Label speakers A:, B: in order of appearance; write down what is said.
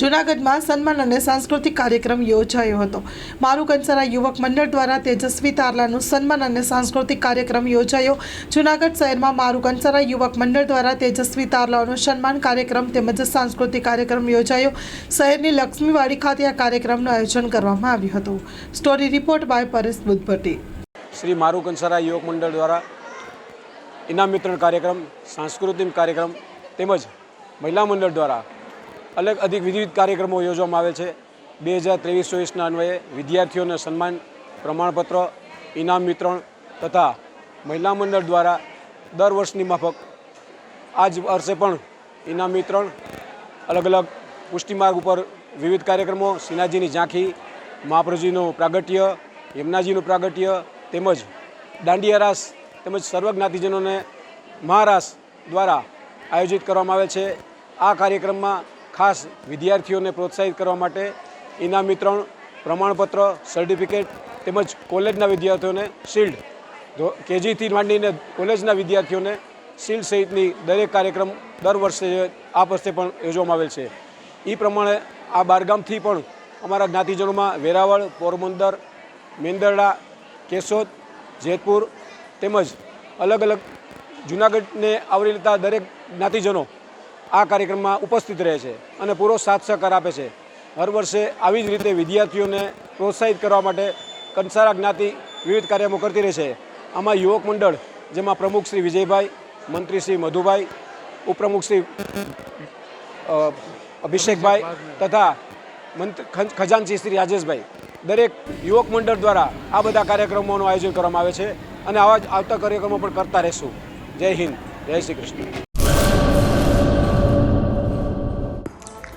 A: જૂનાગઢમાં સન્માન અને સાંસ્કૃતિક કાર્યક્રમ યોજાયો હતો. મારું કંસારા યુવક મંડળ દ્વારા તેજસ્વી તારલાનું સન્માન અને સાંસ્કૃતિક કાર્યક્રમ યોજાયો. જૂનાગઢ શહેરમાં મારું કંસારા યુવક મંડળ દ્વારા તેજસ્વી તારલાઓનું સન્માન કાર્યક્રમ તેમજ સાંસ્કૃતિક કાર્યક્રમ યોજાયો. શહેરની લક્ષ્મીવાડી ખાતે આ કાર્યક્રમનું આયોજન કરવામાં આવ્યું હતું. Story report by Paresh Buddhbhatti.
B: Shri મારું કંસારા યુવક મંડળ દ્વારા ઇનામ વિતરણ કાર્યક્રમ, સાંસ્કૃતિક કાર્યક્રમ તેમજ મહિલા મંડળ દ્વારા અલગ અધિક વિવિધ કાર્યક્રમો યોજવામાં આવે છે. બે હજાર ત્રેવીસ ચોવીસના અન્વયે વિદ્યાર્થીઓને સન્માન, પ્રમાણપત્ર, ઇનામ વિતરણ તથા મહિલા મંડળ દ્વારા દર વર્ષની માફક આ જ વર્ષે પણ ઇનામ વિતરણ, અલગ અલગ પુષ્ટિમાર્ગ ઉપર વિવિધ કાર્યક્રમો, સિનાજીની ઝાંખી, મહાપ્રભુજીનું પ્રાગટ્ય, યમુનાજીનું પ્રાગટ્ય તેમજ દાંડિયા રાસ તેમજ સર્વ જ્ઞાતિજનોને મહારાસ દ્વારા આયોજિત કરવામાં આવે છે. આ કાર્યક્રમમાં ખાસ વિદ્યાર્થીઓને પ્રોત્સાહિત કરવા માટે ઇનામ વિતરણ, પ્રમાણપત્ર સર્ટિફિકેટ તેમજ કોલેજના વિદ્યાર્થીઓને શિલ્ડ કેજીથી માંડીને કોલેજના વિદ્યાર્થીઓને શિલ્ડ સહિતની દરેક કાર્યક્રમ દર વર્ષે આ વર્ષે પણ યોજવામાં આવેલ છે. એ પ્રમાણે આ બારગામથી પણ અમારા જ્ઞાતિજનોમાં વેરાવળ, પોરબંદર, મેંદરડા, કેશોદ, જેતપુર તેમજ અલગ અલગ જૂનાગઢને આવરી લેતા દરેક જ્ઞાતિજનો આ કાર્યક્રમમાં ઉપસ્થિત રહે છે અને પૂરો સાથ સહકાર આપે છે. હર વર્ષે આવી જ રીતે વિદ્યાર્થીઓને પ્રોત્સાહિત કરવા માટે કંસારા જ્ઞાતિ વિવિધ કાર્યક્રમો કરતી રહે છે. આમાં યુવક મંડળ, જેમાં પ્રમુખ શ્રી વિજયભાઈ, મંત્રી શ્રી મધુભાઈ, ઉપપ્રમુખ શ્રી અભિષેકભાઈ તથા ખજાનચી શ્રી રાજેશભાઈ. દરેક યુવક મંડળ દ્વારા આ બધા કાર્યક્રમોનું આયોજન કરવામાં આવે છે અને આવા જ આવતા કાર્યક્રમો પણ કરતા રહેશું. જય હિન્દ. જય શ્રી કૃષ્ણ.